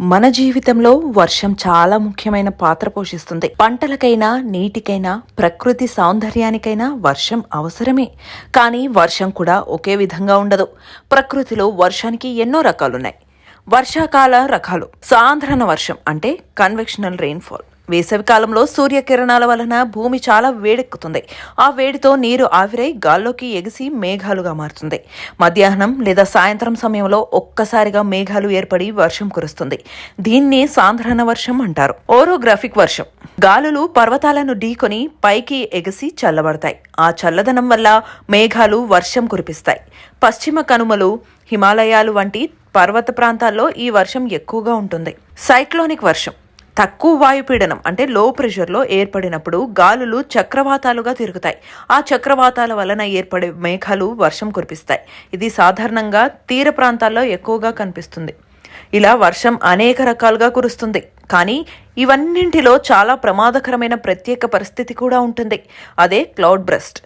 మన జీవితంలో వర్షం చాలా ముఖ్యమైన పాత్ర పోషిస్తుంది. పంటలకైనా నీటికైనా ప్రకృతి సౌందర్యానికైనా వర్షం అవసరమే. కానీ వర్షం కూడా ఒకే విధంగా ఉండదు. ప్రకృతిలో వర్షానికి ఎన్నో రకాలున్నాయి. వర్షాకాల రకాలు. సాధారణ వర్షం అంటే కన్వెక్షనల్ రెయిన్ఫాల్ వేసవికాలంలో సూర్యకిరణాల వలన భూమి చాలా వేడెక్కుతుంది. ఆ వేడితో నీరు ఆవిరై గాల్లోకి ఎగిసి మేఘాలుగా మారుతుంది. మధ్యాహ్నం లేదా సాయంత్రం సమయంలో ఒక్కసారిగా మేఘాలు ఏర్పడి వర్షం కురుస్తుంది. దీన్ని సాంద్రణ వర్షం అంటారు. ఓరోగ్రాఫిక్ వర్షం. గాలులు పర్వతాలను ఢీకొని పైకి ఎగిసి చల్లబడతాయి. ఆ చల్లదనం వల్ల మేఘాలు వర్షం కురిపిస్తాయి. పశ్చిమ కనుమలు హిమాలయాలు వంటి పర్వత ప్రాంతాల్లో ఈ వర్షం ఎక్కువగా ఉంటుంది. సైక్లోనిక్ వర్షం. తక్కువ వాయుపీడనం అంటే లో ప్రెషర్లో ఏర్పడినప్పుడు గాలులు చక్రవాతాలుగా తిరుగుతాయి. ఆ చక్రవాతాల వలన ఏర్పడే మేఘాలు వర్షం కురిపిస్తాయి. ఇది సాధారణంగా తీర ప్రాంతాల్లో ఎక్కువగా కనిపిస్తుంది. ఇలా వర్షం అనేక రకాలుగా కురుస్తుంది. కానీ ఇవన్నింటిలో చాలా ప్రమాదకరమైన ప్రత్యేక పరిస్థితి కూడా ఉంటుంది. అదే క్లౌడ్ బ్రస్ట్.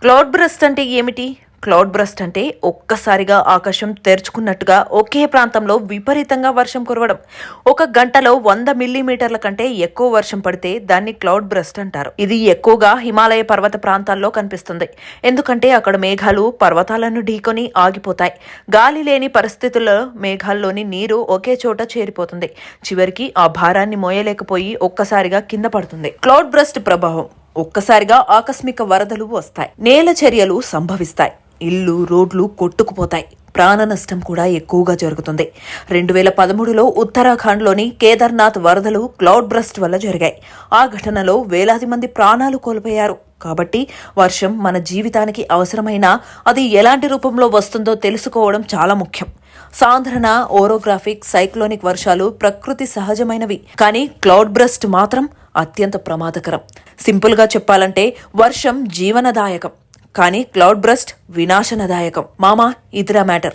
క్లౌడ్ బ్రస్ట్ అంటే ఏమిటి? క్లౌడ్ బ్రస్ట్ అంటే ఒక్కసారిగా ఆకాశం తెరుచుకున్నట్టుగా ఒకే ప్రాంతంలో విపరీతంగా వర్షం కురవడం. ఒక గంటలో వంద మిల్లీమీటర్ల కంటే ఎక్కువ వర్షం పడితే దాన్ని క్లౌడ్ బ్రస్ట్ అంటారు. ఇది ఎక్కువగా హిమాలయ పర్వత ప్రాంతాల్లో కనిపిస్తుంది. ఎందుకంటే అక్కడ మేఘాలు పర్వతాలను ఢీకొని ఆగిపోతాయి. గాలి లేని పరిస్థితుల్లో మేఘాల్లోని నీరు ఒకే చోట చేరిపోతుంది. చివరికి ఆ భారాన్ని మోయలేకపోయి ఒక్కసారిగా కింద పడుతుంది. క్లౌడ్ బ్రస్ట్ ప్రభావం. ఒక్కసారిగా ఆకస్మిక వరదలు వస్తాయి. నేల చర్యలు సంభవిస్తాయి. ఇల్లు రోడ్లు కొట్టుకుపోతాయి. ప్రాణ నష్టం కూడా ఎక్కువగా జరుగుతుంది. రెండు వేల పదమూడులో ఉత్తరాఖండ్లోని కేదార్నాథ్ వరదలు క్లౌడ్ బ్రస్ట్ వల్ల జరిగాయి. ఆ ఘటనలో వేలాది మంది ప్రాణాలు కోల్పోయారు. కాబట్టి వర్షం మన జీవితానికి అవసరమైన అది ఎలాంటి రూపంలో వస్తుందో తెలుసుకోవడం చాలా ముఖ్యం. సాంద్రణ ఓరోగ్రాఫిక్ సైక్లోనిక్ వర్షాలు ప్రకృతి సహజమైనవి. కానీ క్లౌడ్ బ్రస్ట్ మాత్రం అత్యంత ప్రమాదకరం. సింపుల్గా చెప్పాలంటే వర్షం జీవనదాయకం. కానీ క్లౌడ్ బ్రస్ట్ వినాశనదాయకం. మామా ఇదిరా మ్యాటర్.